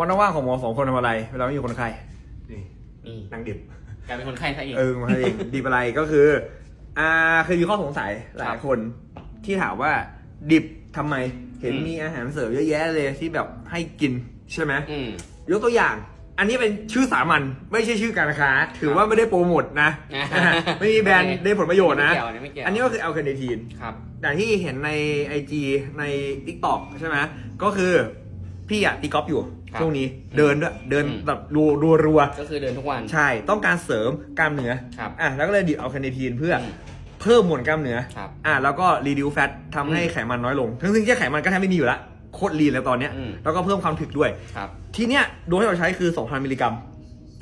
วันว่างของหมอสองคนทำอะไร เวลาไม่มีคนไข้นี่นี่นั่งดิบกลายเป็นคนไข้ซะเองเออมาเองดิบอะไรก็คือ อ่าเคยมีข้อสงสัยหลายคนที่ถามว่าดิบทำไม เห็นมีอาหารเสริมเยอะแยะเลยที่แบบให้กินใช่ไหมอืมยกตัวอย่าง อันนี้เป็นชื่อสามัญไม่ใช่ชื่อการค้า ถือว่าไม่ได้โปรโมทนะอ่าไม่มีแบรนด์ได้ผลประโยชน์นะไม่เกี่ยวอันนี้ไม่เกี่ยวอันนี้ก็คือแอลคาเนทีนครับอย่างที่เห็นใน IG ใน t ิ k t o k ใช่ไหมก็คือ พี่อะตีกอล์ฟอยู่ครับช่วงนี้เดินด้วยเดินอืม แบบรัวรัวรัวก็คือเดินทุกวัน ใช่ต้องการเสริมกล้ามเนื้อครับอะแล้วก็เลยดิบเอาคาเนทีนเพื่ออม เพิ่มมวลกล้ามเนื้อ ครับ อะแล้วก็รีดิวแฟตทำให้อืมไขมันน้อยลงทั้งซึ่งที่ไขมันก็แทบไม่มีอยู่ละโคตรลีนแล้วตอนเนี้ยอืม แล้วก็เพิ่มความถึกด้วย ครับ ทีเนี้ยโดสที่เราใช้คือ 2,000 มิลลิกรัม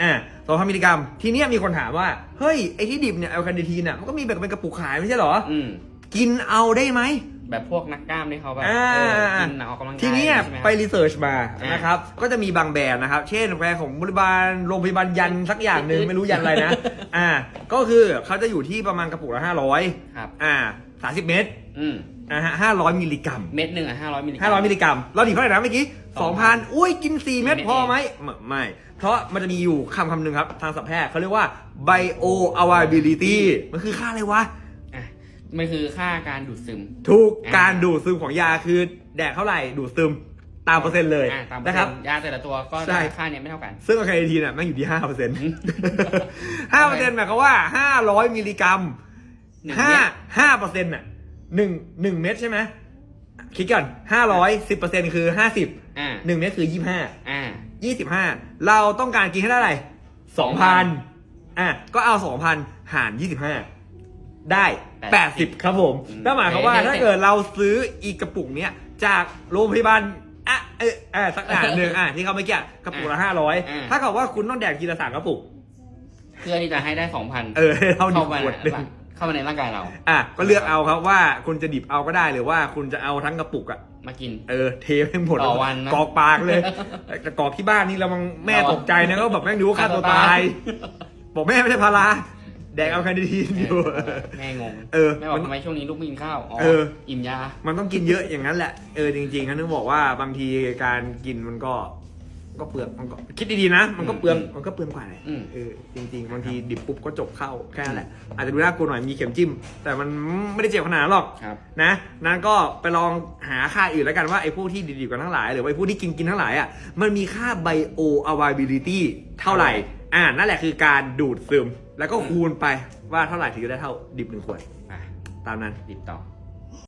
อ่า2,000 มิลลิกรัม ทีเนี้ยมีคนถามว่า เฮ้ย ไอที่ดิบเนี่ยแอลคาเนทีนอะมันก็มีแบบเป็นกระปุกขายไม่ใช่เหรอ อืม กินเอาได้ไหม แบบพวกนักกล้ามที่เขาแบบอ่า เออกินออกกำลังกายทีเนี้ยใช่หมครับ ไปรีเสิร์ชมาอ่านนะครับ ก็จะมีบางแบรนด์นะครับ เช่นแบรนด์ของบริบาลโรงพยาบาลยันสักอย่างหนึ่งไม่รู้ยันอะไรนะ อ่า ก็คือเขาจะอยู่ที่ประมาณกระปุกละ500ครับ อ่า30เมตรอืมนะฮะ500มิลลิกรัมเม็ดหนึ่งอะห้าร้อยมิลลิกรัม500มิลลิกรัม เราดิบเท่าไหร่นะเมื่อกี้2,000อุ้ยกิน4เม็ดเม็ดพอไหมไม่ไม่ เพราะมันจะมีอยู่คำคำหนึ่งครับ ทางสัพแพทย์เขาเรียกว่า bioavailability มันคือค่าอะไรวะอะ มันคือค่าการดูดซึมถูกอ่าการดูดซึมของยาคือ แดกเท่าไหร่ดูดซึมตามเปอร์เซ็นต์เลยอ่าตามเปอนะร์คเซ็รับ นต์ยาแต่ละตัวก็ใช่ ค่าเนี้ยไม่เท่ากัน ซึ่งอะคาเนทีนอะแม่งอยู่ที่5เปอร์เซ็นต์อืม5เปอร์เซ็นต์หมายความว่า500มิลลิกรัมหนึ่งห้าเม็ด ห้าเปอร์เซ็นต์อะหนึ่งหนึ่งเม็ดใช่ไหมคิดก่อนห้าร้อยสิบเปอร์เซ็นต์คือห้าสิบอ่า หนึ่งเม็ดคือยี่ห้า อ่า ยี่สิบห้าเราต้องการกินให้ได้อะไรสองพันอะก็เอาสองพันหารยี่สิบห้า ได้แปดสิบครับผม อืมนั่นหมายความว่าเอ๊ะถ้าเกิดเราซื้ออีกกระปุกเนี้ยจากโรงพยาบาลอะเออเออสักอ่านหนึ่งอะที่เขาไม่เกี่ยกระปุกละห้าร้อยอ่า ถ้าเกิดว่าคุณต้องแดกทีละสามกระปุก เพื่อที่จะให้ได้สองพันเออเท่านี้เข้ามาขวดหนึ่งเข้ามาในร่างกายเรา อะก็เลือกเอาครับว่าคุณจะดิบเอาก็ได้หรือว่าคุณจะเอาทั้งกระปุกอะมากิน เออเทให้หมดต่อวันนะกรอกปากเลยแต่กรอกที่บ้านนี่เรามังแม่ตกใจนะก็แบบแม่งดูว่าฆ่าตัวตาย บอกแม่ไม่ใช่พาราแดกเอาแคนาดีนอยู่ แม่งงเออแม่บอกมันทำไมช่วงนี้ลูกไม่กินข้าวอ๋อเออ อิ่มยา มันต้องกินเยอะอย่างนั้นแหละ เออจริงๆนะนึกบอกว่าบางทีการกินมันก็ ก็เปลืองมันก็คิดดีๆนะ มันก็เปลือง อืมมันก็เปลืองกว่าเลยอืม เออจริงๆบางทีดิบปุ๊บก็จบเข้าแค่นั้นแหละ อาจจะดูน่ากลัวหน่อยมีเข็มจิ้ม แต่มันไม่ได้เจ็บขนาดนั้นหรอก ครับ นะนั้นก็ไปลองหาค่าอื่นแล้วกันว่าไอ้พวกที่ดีๆกันทั้งหลาย หรือว่าไอ้พวกที่กินกินทั้งหลายอะ มันมีค่า bio availability เท่าไหร่ อ่า นั่นแหละคือการดูดซึม แล้วก็คูณไปว่าเท่าไหร่ถึงจะได้เท่าดิบหนึ่งขวดอะตามนั้นติดต่อ